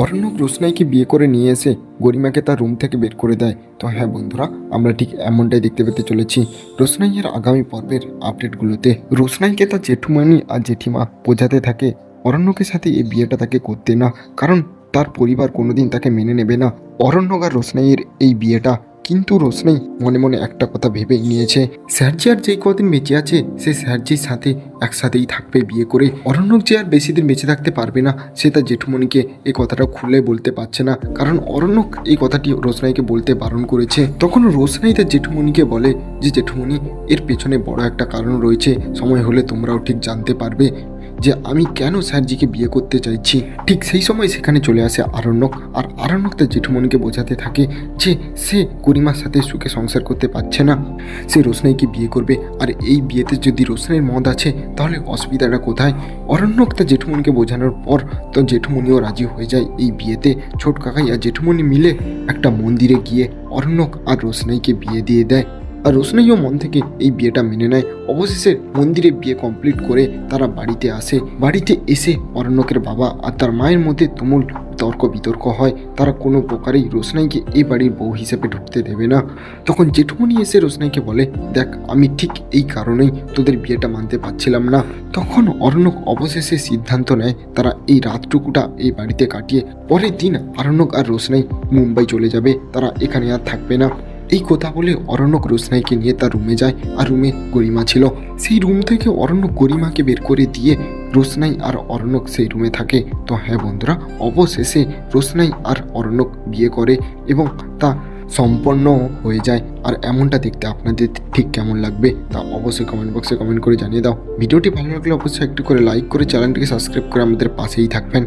অরণ্যক রোশনাইকে বিয়ে করে নিয়ে এসে গরিমাকে তার রুম থেকে বের করে দেয়। তো হ্যাঁ বন্ধুরা, আমরা ঠিক এমনটাই দেখতে পেতে চলেছি রোশনাইয়ের আগামী পর্বের আপডেটগুলোতে। রোশনাইকে তার জেঠুমানি আর জেঠিমা বোঝাতে থাকে, অরণ্যকের সাথে এই বিয়েটা তাকে করতে না, কারণ তার পরিবার কোনোদিন তাকে মেনে নেবে না। অরণ্যক আর রোশনাইয়ের এই বিয়েটা কিন্তু রোশনাই মনে মনে একটা কথা ভেবেই নিয়েছে। স্যারজি আর যেই কদিন বেঁচে আছে সে স্যারজির সাথে একসাথেই থাকবে বিয়ে করে। অরণ্যক যে আর বেশি দিন বেঁচে থাকতে পারবে না, সে তার জেঠুমণিকে এই কথাটা খুলে বলতে পারছে না। কারণ অরণ্যক এই কথাটি রোশনাইকে বলতে বারণ করেছে। তখন রোশনাই তার জেঠুমণিকে বলে যে, জেঠুমণি, এর পেছনে বড় একটা কারণ রয়েছে। সময় হলে তোমরাও ঠিক জানতে পারবে। যে আমি কেন স্যারজিকে বিয়ে করতে চাইছি? ঠিক সেই সময় সেখানে চলে আসে আরণ্যক। আর আরণ্যক তার জেঠুমণিকে বোঝাতে থাকে যে সে গরিমার সাথে সুখে সংসার করতে পারছে না। সে রোশনাইকে বিয়ে করবে। আর এই বিয়েতে যদি রোশনাইয়ের মদ আছে, তাহলে অসুবিধাটা কোথায়? অরণ্যক তার জেঠুমণিকে বোঝানোর পর তো জেঠুমণিও রাজি হয়ে যায় এই বিয়েতে। ছোট কাকাই আর জেঠুমণি মিলে একটা মন্দিরে গিয়ে অরণ্যক আর রোশনাইকে বিয়ে দিয়ে দেয়। আর রোশনাইও মন থেকে এই বিয়েটা মেনে নেয়। অবশেষে মন্দিরে বিয়ে কমপ্লিট করে তারা বাড়িতে আসে। বাড়িতে এসে অরণ্যকের বাবা আর তার মায়ের মধ্যে তুমুল তর্ক বিতর্ক হয়। তারা কোনো প্রকারেই রোশনাইকে এই বাড়ির বউ হিসেবে ঢুকতে দেবে না। তখন জেঠুমণি এসে রোশনাইকে বলে, দেখ, আমি ঠিক এই কারণেই তোদের বিয়েটা মানতে পারছিলাম না। তখন অরণ্যক অবশেষে সিদ্ধান্ত নেয়, তারা এই রাতটুকুটা এই বাড়িতে কাটিয়ে পরের দিন অরণ্যক আর রোশনাই মুম্বাই চলে যাবে। তারা এখানে আর থাকবে না। এই কথা বলে অরণ্যক রোশনাইকে নিয়ে তার রুমে যায় আর রুমে গরিমা ছিল। সেই রুম থেকে অরণ্যক গরিমাকে বের করে দিয়ে রোশনাই আর অরণ্যক সেই রুমে থাকে। তো হ্যাঁ বন্ধুরা, অবশেষে রোশনাই আর অরণ্যক বিয়ে করে এবং তা সম্পন্ন হয়ে যায়। আর এমনটা দেখতে আপনাদের ঠিক কেমন লাগবে তা অবশ্যই কমেন্ট বক্সে কমেন্ট করে জানিয়ে দাও। ভিডিওটি ভালো লাগলে অবশ্যই একটু করে লাইক করে চ্যানেলটিকে সাবস্ক্রাইব করে আমাদের পাশেই থাকবেন।